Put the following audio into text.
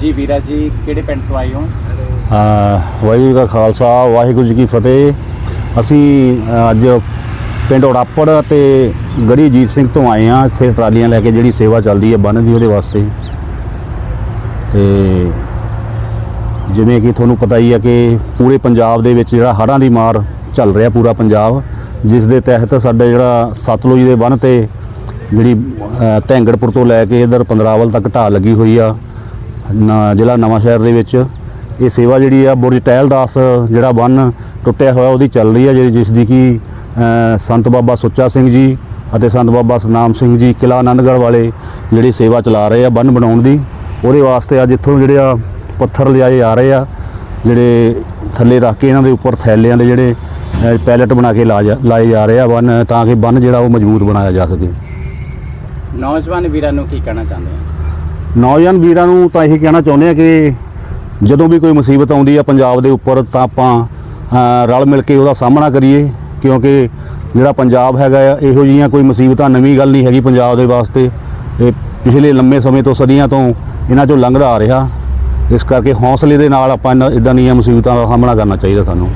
ਜੀ ਵੀਰਾ ਜੀ ਕਿਹੜੇ ਪਿੰਡ ਤੋਂ ਆਏ ਹੋ? ਅ, ਵਾਹਿਗੁਰੂ ਜੀ ਕਾ ਖਾਲਸਾ ਵਾਹਿਗੁਰੂ ਜੀ ਕੀ ਫਤਿਹ। ਅਸੀਂ ਅੱਜ ਪਿੰਡ ਉੜਾਪੜ ਤੇ ਗੜੀ ਜੀਤ ਸਿੰਘ ਤੋਂ ਆਏ ਆ ਇੱਥੇ ਟਰਾਲੀਆਂ ਲੈ ਕੇ ਜਿਹੜੀ ਸੇਵਾ ਚੱਲਦੀ ਹੈ ਬੰਨ ਦੀ ਉਹਦੇ ਵਾਸਤੇ। ਤੇ ਜਿਵੇਂ ਕਿ ਤੁਹਾਨੂੰ ਪਤਾ ਹੀ ਹੈ ਕਿ ਪੂਰੇ ਪੰਜਾਬ ਦੇ ਵਿੱਚ ਜਿਹੜਾ ਹੜ੍ਹਾਂ ਦੀ ਮਾਰ ਚੱਲ ਰਿਹਾ ਪੂਰਾ ਪੰਜਾਬ ਜਿਸ ਦੇ ਤਹਿਤ ਸਾਡਾ ਜਿਹੜਾ ਸਤਲੁਜ ਦੇ ਬੰਨ ਤੇ ਜਿਹੜੀ ਧੈਂਗੜਪੁਰ ਤੋਂ ਲੈ ਕੇ ਇਧਰ ਪੰਦਰਾਵਲ ਤੱਕ ਢਾਹ ਲੱਗੀ ਹੋਈ ਆ। ਨਾ- ਜ਼ਿਲ੍ਹਾ ਨਵਾਂਸ਼ਹਿਰ ਦੇ ਵਿੱਚ। ਇਹ ਸੇਵਾ ਜਿਹੜੀ ਆ ਬੁਰਜ ਟਹਿਲਦਾਸ ਜਿਹੜਾ ਬੰਨ ਟੁੱਟਿਆ ਹੋਇਆ ਉਹਦੀ ਚੱਲ ਰਹੀ ਆ ਜਿਹੜੀ ਜਿਸ ਦੀ ਕਿ ਅ, ਸੰਤ ਬਾਬਾ ਸੁੱਚਾ ਸਿੰਘ ਜੀ ਅਤੇ ਸੰਤ ਬਾਬਾ ਸਨਾਮ ਸਿੰਘ ਜੀ ਕਿਲਾ ਆਨੰਦਗੜ੍ਹ ਵਾਲੇ ਜਿਹੜੀ ਸੇਵਾ ਚਲਾ ਰਹੇ ਆ ਬੰਨ ਬਣਾਉਣ ਦੀ। ਉਹਦੇ ਵਾਸਤੇ ਅੱਜ ਇੱਥੋਂ ਜਿਹੜੇ ਆ ਪੱਥਰ ਲਿਆਏ ਆ ਰਹੇ ਆ ਜਿਹੜੇ ਥੱਲੇ ਰੱਖ ਕੇ ਇਹਨਾਂ ਦੇ ਉੱਪਰ ਥੈਲਿਆਂ ਦੇ ਜਿਹੜੇ ਅ, ਪੈਲਟ ਬਣਾ ਕੇ ਲਾ ਜਾ- ਲਾਏ ਜਾ ਰਹੇ ਆ ਬੰਨ ਤਾਂ ਕਿ ਬੰਨ ਜਿਹੜਾ ਉਹ ਮਜ਼ਬੂਤ ਬਣਾਇਆ ਜਾ ਸਕੇ। ਨੌਜਵਾਨ ਵੀਰਾਂ ਨੂੰ ਕੀ ਕਹਿਣਾ ਚਾਹੁੰਦੇ ਆ ਨੌਜਵਾਨ ਵੀਰਾਂ ਨੂੰ ਤਾਂ ਇਹੀ ਕਹਿਣਾ ਚਾਹੁੰਦੇ ਆ ਕਿ ਜਦੋਂ ਵੀ ਕੋਈ ਮੁਸੀਬਤ ਆਉਂਦੀ ਆ ਪੰਜਾਬ ਦੇ ਉੱਪਰ, ਤਾਂ ਆਪਾਂ ਰਲ ਮਿਲ ਕੇ ਉਹਦਾ ਸਾਹਮਣਾ ਕਰੀਏ, ਕਿਉਂਕਿ ਜਿਹੜਾ ਪੰਜਾਬ ਹੈਗਾ ਆ, ਇਹੋ ਜਿਹੀਆਂ ਕੋਈ ਮੁਸੀਬਤਾਂ ਨਵੀਂ ਗੱਲ ਨਹੀਂ ਹੈਗੀ ਪੰਜਾਬ ਦੇ ਵਾਸਤੇ। ਇਹ ਪਿਛਲੇ ਲੰਮੇ ਸਮੇਂ ਤੋਂ, ਸਦੀਆਂ ਤੋਂ ਇਹਨਾਂ ਚੋਂ ਲੰਘਦਾ ਆ ਰਿਹਾ। ਇਸ ਕਰਕੇ ਹੌਸਲੇ ਦੇ ਨਾਲ ਆਪਾਂ ਇਦਾਂ ਦੀਆਂ ਮੁਸੀਬਤਾਂ ਦਾ ਸਾਹਮਣਾ ਕਰਨਾ ਚਾਹੀਦਾ ਸਾਨੂੰ।